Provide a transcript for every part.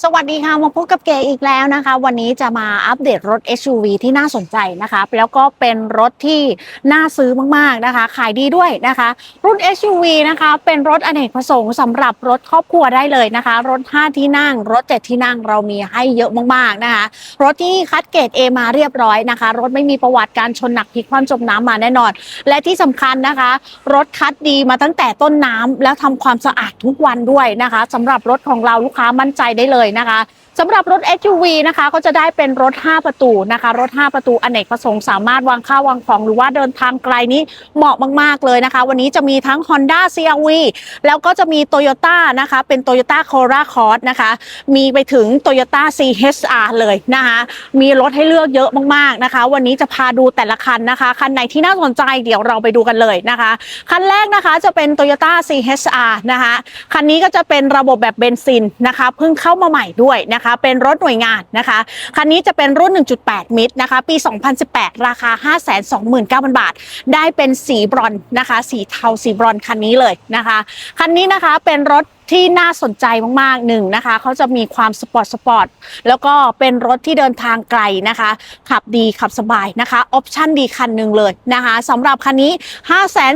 สวัสดีค่ะมาพบกับเก๋อีกแล้วนะคะ วันนี้จะมาอัปเดตรถ SUV ที่น่าสนใจนะคะ แล้วก็เป็นรถที่น่าซื้อมากๆนะคะ ขายดีด้วยนะคะ รุ่น SUV นะคะ เป็นรถอเนกประสงค์สำหรับรถครอบครัวได้เลยนะคะ รถ 5 ที่นั่ง รถ 7 ที่นั่งเรามีให้เยอะมากๆนะคะ รถที่คัดเกรด A มาเรียบร้อยนะคะ รถไม่มีประวัติการชนหนักพลิกคว่ำจมน้ำมาแน่นอน และที่สำคัญนะคะ รถคัดดีมาตั้งแต่ต้นน้ำแล้วทำความสะอาดทุกวันด้วยนะคะสำหรับรถของเราลูกค้ามั่นใจได้เลยเลยนะคะ สำหรับรถ SUV นะคะก็จะได้เป็นรถ 5 ประตูนะคะ รถ 5 ประตูอเนกประสงค์สามารถวางข้าววางของหรือว่าเดินทางไกลนี้เหมาะมาก ๆ เลยนะคะ วันนี้จะมีทั้ง Honda CR-V แล้วก็จะมี Toyota นะคะ เป็น Toyota Corolla Cross นะคะ มีไปถึง Toyota CHR เลยนะคะ มีรถให้เลือกเยอะมาก ๆ นะคะ วันนี้จะพาดูแต่ละคันนะคะ คันไหนที่น่าสนใจเดี๋ยวเราไปดูกันเลยนะคะ คันแรกนะคะจะเป็น Toyota CHR นะคะ คันนี้ก็จะเป็นระบบแบบเบนซินนะคะเพิ่งเข้ามาใหม่ด้วยนะคะเป็นรถหน่วยงานนะคะ คันนี้จะเป็นรุ่น 1.8 มิตรนะคะ ปี 2018 ราคา 529,000 บาท ได้เป็นสีบรอนนะคะ สีเทาสีบรอนคันนี้เลยนะคะ คันนี้นะคะเป็นรถ ที่น่าสนใจมากๆหนึ่งนะคะเขาจะมีความสปอร์ตสปอร์ตแล้วก็เป็นรถที่เดินทางไกลนะคะ ขับดีขับสบายนะคะออปชั่นดีคันหนึ่งเลยนะคะสำหรับคันนี้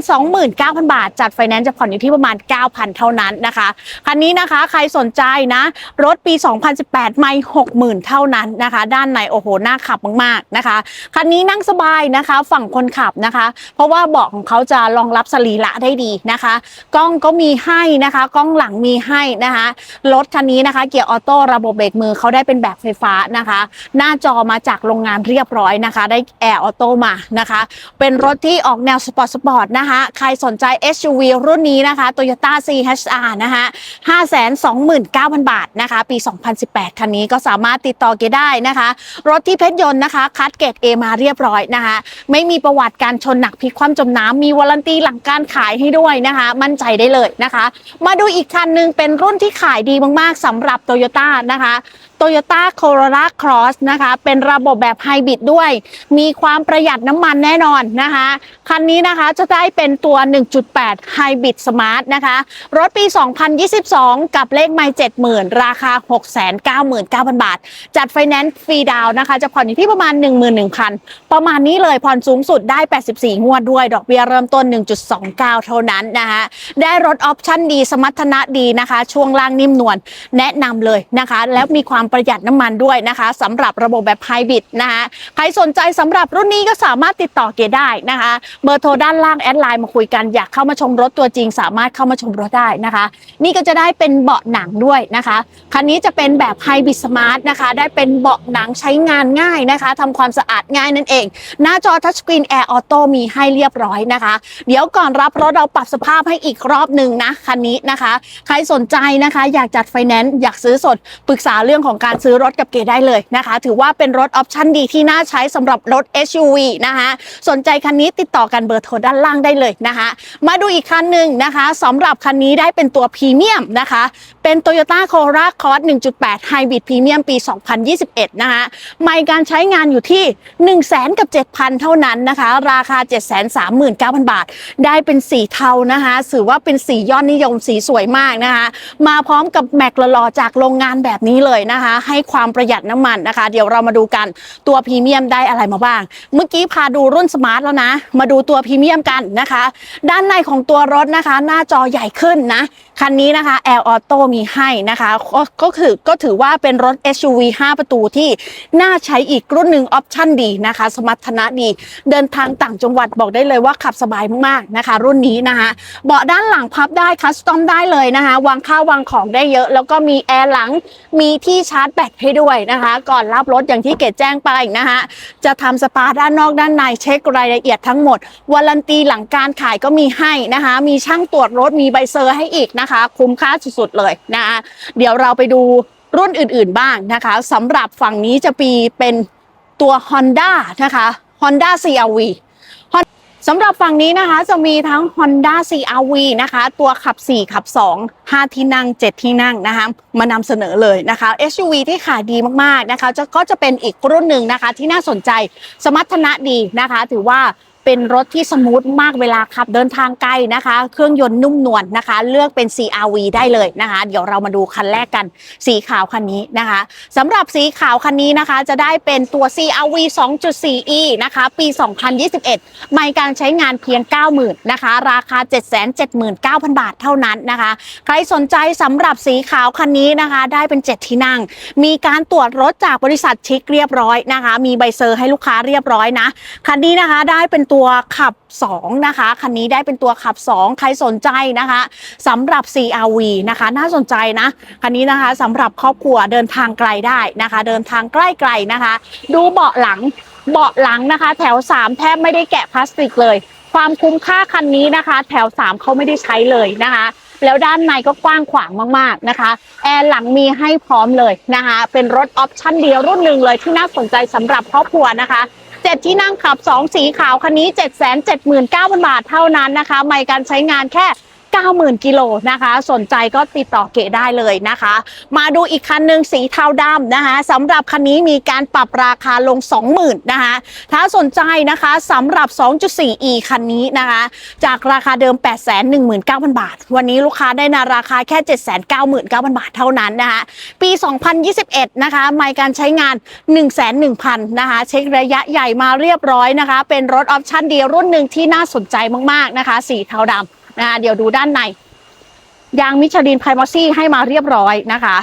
529,000 บาท จัดไฟแนนซ์จะผ่อนอยู่ที่ประมาณ 9,000 เท่านั้นนะคะคันนี้นะคะใครสนใจนะ รถปี 2018 ไม่ 60,000 เท่านั้นนะคะ ด้านในโอ้โหน่าขับมากๆนะคะคันนี้นั่งสบายนะคะ ฝั่งคนขับนะคะ เพราะว่าเบาะของเขาจะรองรับสรีระได้ดีนะคะ กล้องก็มีให้นะคะ กล้องหลังมีีให้นะคะรถคันนี้นะคะ เกียร์ออโต้ระบบเบรกมือเขาได้เป็นแบบไฟฟ้านะคะ หน้าจอมาจากโรงงานเรียบร้อยนะคะ ได้แอร์ออโต้มานะคะ เป็นรถที่ออกแนวสปอร์ตสปอร์ตนะคะใครสนใจ SUV รุ่นนี้นะคะ Toyota CHR นะคะ529,000 บาทนะคะ ปี 2018 คันนี้ก็สามารถติดต่อเกได้นะคะ รถที่เพชรยนต์นะคะ คัดเกรด A มาเรียบร้อยนะคะ ไม่มีประวัติการชนหนักพลิกคว่ำจมน้ำมีวารันตีหลังการขายให้ด้วยนะคะ มั่นใจได้เลยนะคะ มาดูอีกคันหนึ่งเป็นรุ่นที่ขายดีมากๆสำหรับโตโยต้านะคะ Toyota Corolla Cross นะคะ เป็นระบบแบบไฮบริดด้วย มีความประหยัดน้ำมันแน่นอนนะคะ คันนี้นะคะจะได้เป็นตัว 1.8 Hybrid Smart นะคะ รถปี 2022 กับเลขไม่70,000 ราคา 699,000 บาท จัดไฟแนนซ์ฟรีดาวน์นะคะ จะผ่อนอยู่ที่ประมาณ 11,000 ประมาณนี้เลยผ่อนสูงสุดได้ 84 งวดด้วย ดอกเบี้ยเริ่มต้น 1.29 เท่านั้นนะคะได้รถออปชั่นดีสมรรถนะดีนะคะ ช่วงล่างนิ่มนวลแนะนำเลยนะคะ แล้วมีความประหยัดน้ำมันด้วยนะคะสำหรับระบบแบบไฮบริดนะคะใครสนใจสำหรับรุ่นนี้ก็สามารถติดต่อเกได้นะคะ เบอร์โทรด้านล่างแอดไลน์มาคุยกันอยากเข้ามาชมรถตัวจริง สามารถเข้ามาชมรถได้นะคะ นี่ก็จะได้เป็นเบาะหนังด้วยนะคะคันนี้จะเป็นแบบไฮบริดสมาร์ทนะคะ ได้เป็นเบาะหนังใช้งานง่ายนะคะทำความสะอาดง่ายนั่นเอง หน้าจอทัชสกรีนแอร์ออโต้มีให้เรียบร้อยนะคะ เดี๋ยวก่อนรับรถเราปรับสภาพให้อีกรอบหนึ่งนะคันนี้นะคะ ใครสนใจนะคะ อยากจัดไฟแนนซ์อยากซื้อสดปรึกษาเรื่องของการซื้อรถกับเกได้เลยนะคะ ถือว่าเป็นรถออปชั่นดีที่น่าใช้สำหรับรถ SUV นะคะสนใจคันนี้ติดต่อกันเบอร์โทรด้านล่างได้เลยนะคะ มาดูอีกคันหนึ่งนะคะสำหรับคันนี้ได้เป็นตัวพรีเมียมนะคะ เป็น Toyota Corolla Cross 1.8 Hybrid Premium ปี 2021 นะคะไม่การใช้งานอยู่ที่ 1 0 0 0 0แกับ 7,000 เท่านั้นนะคะ ราคา 739,000 บาท ได้เป็นสีเทานะคะถือว่าเป็นสียอดนิยมสีสวยมากนะคะ มาพร้อมกับแม็กหล่อจากโรงงานแบบนี้เลยนะคะให้ความประหยัดน้ำมันนะคะ เดี๋ยวเรามาดูกันตัวพรีเมียมได้อะไรมาบ้าง เมื่อกี้พาดูรุ่นสมาร์ทแล้วนะ มาดูตัวพรีเมียมกันนะคะ ด้านในของตัวรถนะคะ หน้าจอใหญ่ขึ้นนะ คันนี้นะคะ L Auto มีให้นะคะก็ก็คือก็ถือว่าเป็นรถ SUV 5 ประตูที่น่าใช้อีกรุ่นหนึ่งออปชั่นดีนะคะ สมรรถนะดี เดินทางต่างจังหวัดบอกได้เลยว่าขับสบายมากๆนะคะ รุ่นนี้นะคะ เบาะด้านหลังพับได้คัสตอมได้เลยนะคะ วางข้าววางของได้เยอะ แล้วก็มีแอร์หลังมีที่ชาร์จแบตให้ด้วยนะคะ ก่อนรับรถอย่างที่เกดแจ้งไปนะคะจะทำสปาด้านนอกด้านในเช็ครายละเอียดทั้งหมดวารันตีหลังการขายก็มีให้นะคะ มีช่างตรวจรถมีใบเซอร์ให้อีกนะคะ คุ้มค่าสุดๆเลยนะคะเดี๋ยวเราไปดูรุ่นอื่นๆบ้างนะคะสำหรับฝั่งนี้จะปีเป็นตัว Honda นะคะ Honda CRV สำหรับฝั่งนี้นะคะจะมีทั้ง Honda CRV นะคะ ตัวขับ 4 ขับ 2 5 ที่นั่ง 7 ที่นั่งนะคะมานำเสนอเลยนะคะ SUV ที่ขายดีมากๆนะคะจะก็จะเป็นอีกรุ่นหนึ่งนะคะที่น่าสนใจสมรรถนะดีนะคะ ถือว่า เป็นรถที่สมูทมากเวลาขับเดินทางไกลนะคะ เครื่องยนต์นุ่มนวลนะคะ เลือกเป็น CRV ได้เลยนะคะ เดี๋ยวเรามาดูคันแรกกันสีขาวคันนี้นะคะสำหรับสีขาวคันนี้นะคะ จะได้เป็นตัว CRV 2.4e นะคะ ปี 2021ไม่การใช้งานเพียง 90,000นะคะ ราคา 779,000 บาทเท่านั้นนะคะ ใครสนใจสำหรับสีขาวคันนี้นะคะ ได้เป็น 7 ที่นั่ง มีการตรวจรถจากบริษัทชิคเรียบร้อยนะคะ มีใบเซอร์ให้ลูกค้าเรียบร้อยนะคันนี้นะคะได้เป็นตัวัวขับ 2 นะคะ คันนี้ได้เป็นตัวขับ 2 ใครสนใจนะคะสำหรับ CRV นะคะ น่าสนใจนะ คันนี้นะคะสำหรับครอบครัวเดินทางไกลได้นะคะ เดินทางใกล้ๆนะคะ ดูเบาะหลังเบาะหลังนะคะ แถว 3 แทบไม่ได้แกะพลาสติกเลย ความคุ้มค่าคันนี้นะคะ แถว 3เขาไม่ได้ใช้เลยนะคะแล้วด้านในก็กว้างขวางมากๆนะคะ แอร์หลังมีให้พร้อมเลยนะคะ เป็นรถออปชั่นเดียวรุ่นหนึ่งเลยที่น่าสนใจสำหรับครอบครัวนะคะ เจ็ดที่นั่งขับ 2 สีขาวคันนี้ 7 7 9 0 0 0 บาทเท่านั้นนะคะ ไม่การใช้งานแค่ 90,000 กิโลนะคะ สนใจก็ติดต่อเก๋ได้เลยนะคะ มาดูอีกคันหนึ่งสีเทาดำนะคะสำหรับคันนี้มีการปรับราคาลง 20,000นะคะถ้าสนใจนะคะสำหรับ 2.4e คันนี้นะคะ จากราคาเดิม 819,000 บาท วันนี้ลูกค้าได้ในราคาแค่ 799,000 บาทเท่านั้นนะคะ ปี 2021 นะคะไม่การใช้งาน 101,000นะคะ เช็คระยะใหญ่มาเรียบร้อยนะคะ เป็นรถออปชั่นเดียวรุ่นหนึ่งที่น่าสนใจมากๆนะคะ สีเทาดำ นะเดี๋ยวดูด้านใน ยางมิชลินไพรมอซี่ให้มาเรียบร้อยนะคะ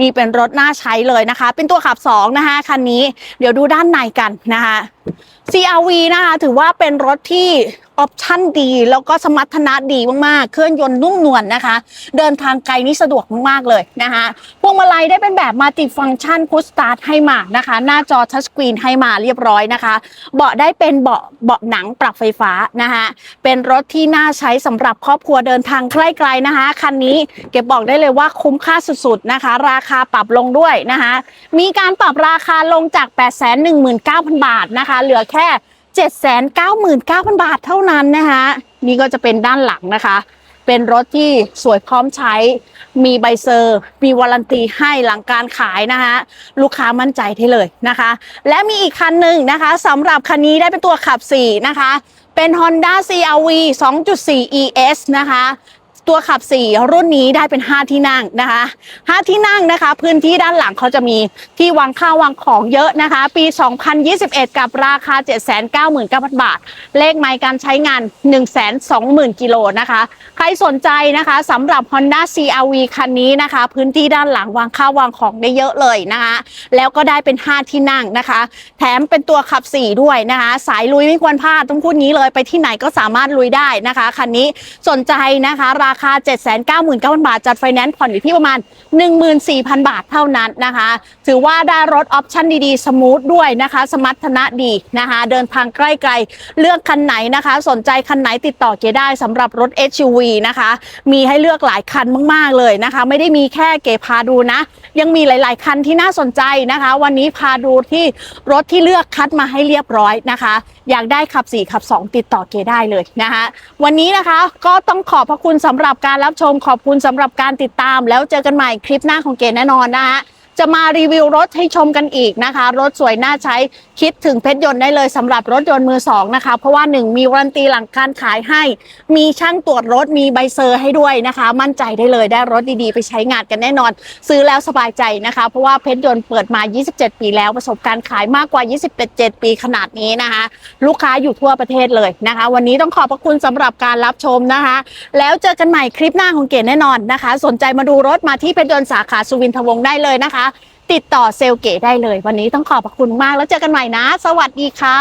นี่เป็นรถน่าใช้เลยนะคะ เป็นตัวขับ2นะคะคันนี้ เดี๋ยวดูด้านในกันนะคะ CRV นะคะ ถือว่าเป็นรถที่ ออปชั่นดี แล้วก็สมรรถนะดีมากๆ เครื่องยนต์นุ่มนวลนะคะ เดินทางไกลนี่สะดวกมากๆเลยนะคะพวงมาลัยได้เป็นแบบมัลติฟังก์ชันพุชสตาร์ทให้มานะคะ หน้าจอทัชสกรีนให้มาเรียบร้อยนะคะ เบาะได้เป็นเบาะเบาะหนังปรับไฟฟ้านะคะเป็นรถที่น่าใช้สำหรับครอบครัวเดินทางใกล้ๆนะคะคันนี้เก็บบอกได้เลยว่าคุ้มค่าสุดๆนะคะ ราคาปรับลงด้วยนะคะ มีการปรับราคาลงจาก 819,000 บาทนะคะ เหลือแค่ 799,000 บาทเท่านั้นนะคะนี่ก็จะเป็นด้านหลังนะคะ เป็นรถที่สวยพร้อมใช้ มีใบเซอร์ มีวารันตีให้หลังการขายนะคะ ลูกค้ามั่นใจได้เลยนะคะ และมีอีกคันหนึ่งนะคะสำหรับคันนี้ได้เป็นตัวขับ 4 นะคะ เป็น Honda CRV 2.4 ES นะคะ ตัวขับ 4 รุ่นนี้ได้เป็น 5 ที่นั่งนะคะ 5 ที่นั่งนะคะ พื้นที่ด้านหลังเขาจะมีที่วางข้าววางของเยอะนะคะ ปี 2021 กับราคา 799,000 บาท เลขไมล์การใช้งาน 120,000 กิโลนะคะ ใครสนใจนะคะสำหรับ Honda CRV คันนี้นะคะ พื้นที่ด้านหลังวางข้าววางของได้เยอะเลยนะคะ แล้วก็ได้เป็น 5 ที่นั่งนะคะ แถมเป็นตัวขับ 4 ด้วยนะคะ สายลุยไม่ควรพลาดต้องพูดงี้เลยไปที่ไหนก็สามารถลุยได้นะคะคันนี้สนใจนะคะราคา 799,000 บาท จัดไฟแนนซ์ผ่อนอยู่ที่ประมาณ 14,000 บาทเท่านั้นนะคะ ถือว่าได้รถออปชั่นดีๆ สมูทด้วยนะคะ สมรรถนะดีนะคะ เดินทางใกล้ๆเลือกคันไหนนะคะ สนใจคันไหนติดต่อเก๋ได้สำหรับรถ SUV นะคะ มีให้เลือกหลายคันมากๆเลยนะคะ ไม่ได้มีแค่เก๋พาดูนะ ยังมีหลาย ๆ คันที่น่าสนใจนะคะ วันนี้พาดูที่รถที่เลือกคัดมาให้เรียบร้อยนะคะ อยากได้ขับ4ขับ 2 ติดต่อเก๋ได้เลยนะคะ วันนี้นะคะก็ต้องขอบพระคุณสำหรับการรับชมขอบคุณสำหรับการติดตาม แล้วเจอกันใหม่คลิปหน้าของเก๋แน่นอนนะคะ จะมารีวิวรถให้ชมกันอีกนะคะ รถสวยน่าใช้คิดถึงเพชรยนต์ได้เลยสำหรับรถยนต์มือสองนะคะ เพราะว่า 1 มีวารันตีหลังการขายให้ มีช่างตรวจรถมีใบเซอร์ให้ด้วยนะคะ มั่นใจได้เลยได้รถดีๆ ไปใช้งานกันแน่นอน ซื้อแล้วสบายใจนะคะ เพราะว่าเพชรยนต์เปิดมา 27 ปีแล้วประสบการณ์ขายมากกว่า 27 ปีขนาดนี้นะคะ ลูกค้าอยู่ทั่วประเทศเลยนะคะ วันนี้ต้องขอบพระคุณสำหรับการรับชมนะคะ แล้วเจอกันใหม่คลิปหน้าของเก๋แน่นอนนะคะ สนใจมาดูรถมาที่เพชรยนต์สาขาสุวินทวงศ์ได้เลยนะคะ ติดต่อเซลเก๋ได้เลย วันนี้ต้องขอบพระคุณมากแล้วเจอกันใหม่นะ สวัสดีค่ะ